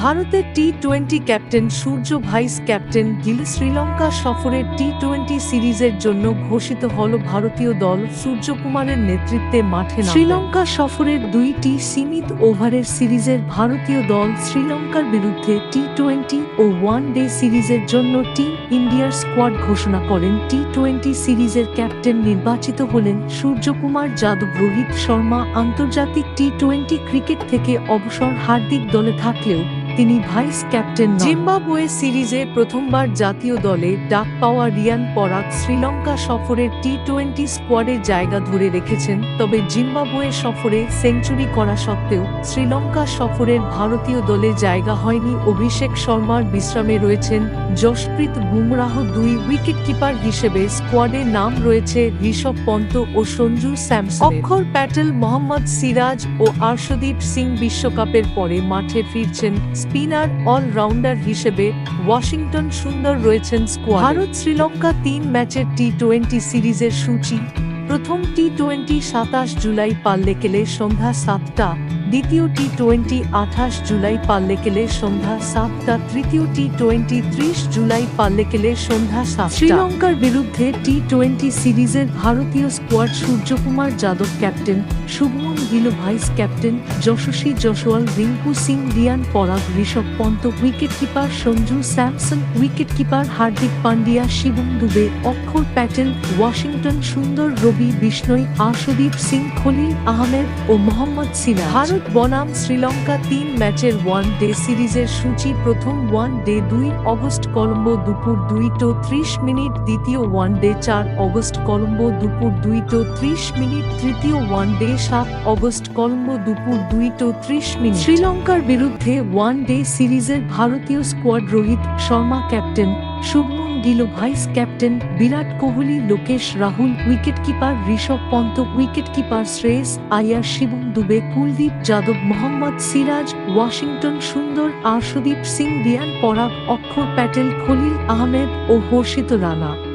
ভারতের T twenty captain Surya vice captain Gill Sri Lanka সফরের T twenty সিরিজের জন্য ঘোষিত হল ভারতীয় দল সূর্যকুমারের নেতৃত্বে মাঠে শ্রীলঙ্কা সফরের দুইটি সীমিত ওভারের সিরিজের ভারতীয় দল শ্রীলঙ্কার বিরুদ্ধে টি টোয়েন্টি ও ওয়ান ডে সিরিজের জন্য টিম ইন্ডিয়ার স্কোয়াড ঘোষণা করেন। টি টোয়েন্টি সিরিজের ক্যাপ্টেন নির্বাচিত হলেন সূর্যকুমার যাদব রোহিত শর্মা। আন্তর্জাতিক টি টোয়েন্টি ক্রিকেট থেকে অবসর হার্দিক দলে থাকলেও তিনি ভাইস ক্যাপ্টেন। জিম্বাবুয়ে সিরিজে প্রথমবার জাতীয় দলে ডাক পাওয়া রিয়ান পরাগ শ্রীলঙ্কা সফরের টি টোয়েন্টি স্কোয়াডে জায়গা ধরে রেখেছেন, তবে জিম্বাবুয়ে সফরে সেঞ্চুরি করা সত্ত্বেও শ্রীলঙ্কা সফরের ভারতীয় দলে জায়গা হয়নি অভিষেক শর্মার বিশ্রামে রয়েছেন যশপ্রীত বুমরাহ দুই উইকেট কিপার হিসেবে স্কোয়াডে নাম রয়েছে ঋষভ পন্ত ও সঞ্জু স্যামসন অক্ষর প্যাটেল, মোহাম্মদ সিরাজ ও আর্শদীপ সিং বিশ্বকাপের পরে মাঠে ফিরছেন স্পিনার, অলরাউন্ডার হিসেবে ওয়াশিংটন সুন্দর রয়েছেন স্কোয়াড। ভারত শ্রীলঙ্কা তিন ম্যাচের টি টোয়েন্টি সিরিজের সূচি। প্রথম টি টোয়েন্টি সাতাশ জুলাই পাল্লেকেলে সন্ধ্যা সাতটা দ্বিতীয় টি টোয়েন্টি আঠাশ জুলাই পাল্লেকেলে সন্ধ্যা সাতটা, তৃতীয় টি টোয়েন্টি ত্রিশ জুলাই পাল্লেকেলে সন্ধ্যা সাতটা। শ্রীলঙ্কার বিরুদ্ধে টি টোয়েন্টি সিরিজের ভারতীয় squad Suryakumar Yadav captain, Shubman Gill vice captain, Yashasvi Jaiswal Rinku Singh, Riyan Parag, Rishabh Pant wicket keeper Sanju Samson wicket keeper Hardik Pandya Shivam Dube, Axar Patel, Washington সুন্দর, রবি বিষ্ণই, আশুদীপ সিং, খলিল আহমেদ ও মোহাম্মদ সিনা ভারত বনাম শ্রীলঙ্কা তিন ম্যাচের one day সিরিজের সূচি প্রথম one day দুই August Colombo দুপুর দুইটো ত্রিশ মিনিট, দ্বিতীয় ওয়ান ডে চার অগস্ট কলম্বো দুপুর দুইটো ত্রিশ মিনিট, তৃতীয় ওয়ান ডে সাত অগস্ট কলম্বো দুপুর দুইটো ত্রিশ মিনিট। শ্রীলঙ্কার বিরুদ্ধে ওয়ান ডে সিরিজের ভারতীয় squad Rohit Sharma captain. Shubman Gill vice captain Virat Kohli, Lokesh Rahul wicket keeper Rishabh Pant wicket keeper Shreyas Iyer, Shivam Dube, Kuldeep Yadav, Mohammed Siraj, Washington Sundar, Arshdeep Singh Riyan পরাগ, অক্ষর প্যাটেল, খলিল আহমেদ ও হর্ষিত রানা।